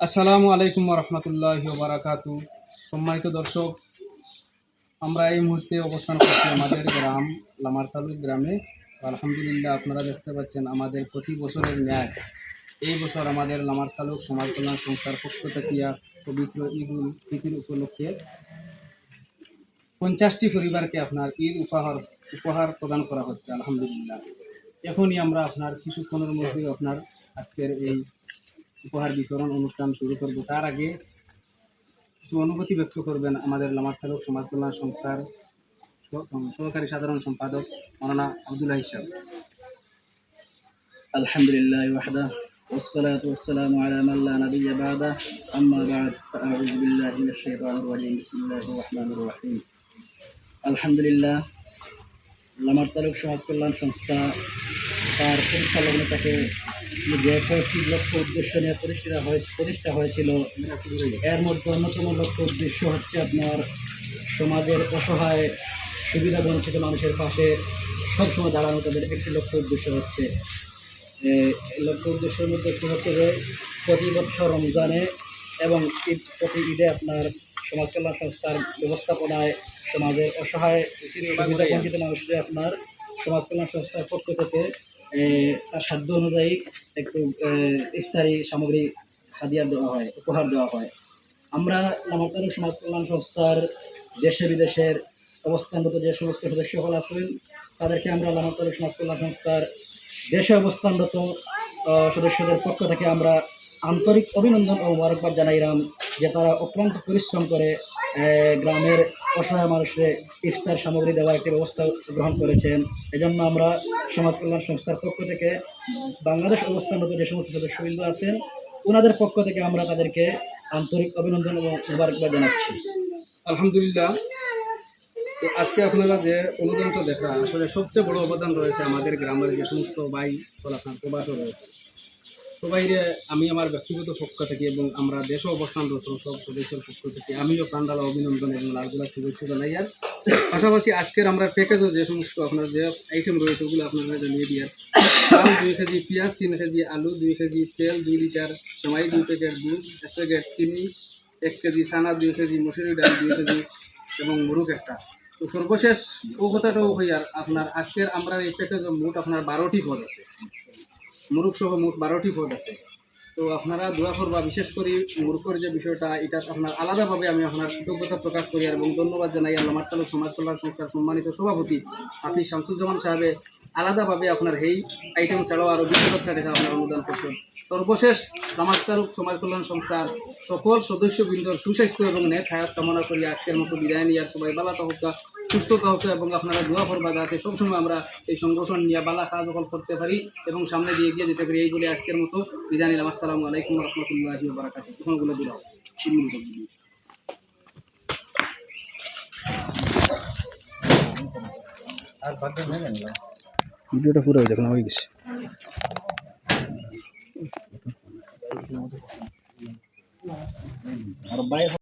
আসসালামু আলাইকুম রহমতুল্লাহ বারাকাতু সম্মানিত দর্শক, আমরা এই মুহূর্তে অবস্থান করছি আমাদের গ্রাম লামারতালুক গ্রামে। আলহামদুলিল্লাহ, আপনারা দেখতে পাচ্ছেন আমাদের প্রতি বছরের ন্যায়। এই বছর আমাদের লামার তালুক সমাজ কল্যাণ সংস্থার পক্ষ পবিত্র ঈদ উল ফিতির উপলক্ষে পঞ্চাশটি পরিবারকে আপনার ঈদ উপহার উপহার প্রদান করা হচ্ছে, আলহামদুলিল্লাহ। এখনই আমরা আপনার কিছুক্ষণের মধ্যে আপনার আজকের এই উপহার বিতরণ অনুষ্ঠান শুরু করব তার আগে কিছু অনুভূতি ব্যক্ত করবেন আমাদের লামার তালুক সমাজ কল্যাণ সংস্থার সহ- সহকারী সাধারণ সম্পাদক মাওলানা আবদুল্লাহ হিসাব الحمد لله وحده والصلاة والسلام على من لا نبي بعده أما بعد فأعوذ بالله من الشيطان الرجيم بسم الله الرحمن الرحيم الحمد لله লামার তালুক সমাজ কল্যাণ সংস্থা তার প্রতিষ্ঠা লগ্ন থেকে কয়েকটি লক্ষ্য উদ্দেশ্য নিয়ে প্রতিষ্ঠিত হয়ে প্রতিষ্ঠা হয়েছিল, এর মধ্যে অন্যতম লক্ষ্য উদ্দেশ্য হচ্ছে আপনার সমাজের অসহায়, সুবিধা বঞ্চিত মানুষের পাশে সবসময় দাঁড়ানো। তাদের একটি লক্ষ্য উদ্দেশ্য হচ্ছে লক্ষ্য উদ্দেশ্যের মধ্যে একটি হচ্ছে যে প্রতি বছর রমজানে এবং ঈদ প্রতি ঈদে আপনার সমাজ কল্যাণ সংস্থার ব্যবস্থাপনায় সমাজের অসহায়, সুবিধা বঞ্চিত মানুষদের আপনার সমাজ কল্যাণ সংস্থার পক্ষ থেকে তার সাধ্য অনুযায়ী একটু ইফতারি সামগ্রী হাদিয়া দেওয়া হয়, উপহার দেওয়া হয়। আমরা নামকালী সমাজ কল্যাণ সংস্থার দেশে বিদেশের অবস্থানরত যে সমস্ত সদস্য হল আছেন, তাদেরকে আমরা লামাকালী সমাজ কল্যাণ সংস্থার দেশে অবস্থানরত সদস্যদের পক্ষ থেকে আমরা আন্তরিক অভিনন্দন ও মোবারকবাদ জানাইলাম। যে তারা অক্লান্ত পরিশ্রম করে গ্রামের অসহায় মানুষের ইফতার সামগ্রী দেওয়ার একটি ব্যবস্থা গ্রহণ করেছেন। এজন্য আমরা সমাজ কল্যাণ সংস্থার পক্ষ থেকে বাংলাদেশ অবস্থানরত যে সমস্ত সদস্যবৃন্দ আছেন ওনাদের পক্ষ থেকে আমরা তাদেরকে আন্তরিক অভিনন্দন এবং মোবারকবাদ জানাচ্ছি। আলহামদুলিল্লাহ। তো আজকে আপনারা যে অনুদানটা দেখা আসলে সবচেয়ে বড় অবদান রয়েছে আমাদের গ্রামের যে সমস্ত হল আপনার প্রবাসও রয়েছে সবাইরে আমি আমার ব্যক্তিগত পক্ষ থেকে এবং আমরা দেশে অবস্থানরত সব সদস্যের পক্ষ থেকে আমিও প্রাণডালা অভিনন্দন এবং লালগুলা শুভেচ্ছা জানাই। আর পাশাপাশি আজকের আমরা প্যাকেজও যে সমস্ত আপনার যে আইটেম রয়েছে ওগুলো আপনারা জানিয়ে দিয়ে চাল দুই কেজি, পেঁয়াজ তিন কেজি, আলু দুই কেজি, তেল দুই লিটার, সেমাই দুই প্যাকেট দুধ, এক প্যাকেট চিনি, এক কেজি চানা দুই কেজি, মসুরি ডাল দুই কেজি এবং মুরুগ একটা। তো সর্বশেষ ও কথাটাও হই আর আপনার আজকের আমরা এই প্যাকেজে মোট আপনার বারোটি পদ আছে। মুরুগ সহ মোট বারোটি পদ আছে। তো আপনারা দোয়া করবা, বিশেষ করে মুরুখের যে বিষয়টা, এটা আপনার আলাদাভাবে আমি আপনার কৃতজ্ঞতা প্রকাশ করি এবং ধন্যবাদ জানাই আল্লাহ সমাজ কল্যাণ সংস্থার সম্মানিত সভাপতি হাফিজ শামসুজ্জামান সাহেবে আলাদাভাবে আপনার এই আইটেম ছাড়াও আরও হাজার টাকা আপনার অনুদান করছেন। সর্বশেষ রামাস্তারুক সমাজ কল্যাণ সংস্থার সকল সদস্যবৃন্দর সুস্বাস্থ্য এবং হায়াত কামনা করি আজকের মতো বিদায় নিয়ে সবাই বালা হোক সুস্থতা হোক এবং আপনারা দোয়া করবা যাতে সবসময় আমরা এই সংগঠন নিয়ে বালা কাজ করতে পারি এবং সামনে দিয়ে এগিয়ে যেতে পারি এই বলে আজকের মতো বিদায় নিলাম। আসসালামু আলাইকুম রহমতুল্লাহ বারাকাতুহ। কোনগুলো দিলাম তিন মিনিট অবধি। ভিডিওটা পুরো দেখুন হয়ে গেছে। আর বাইরে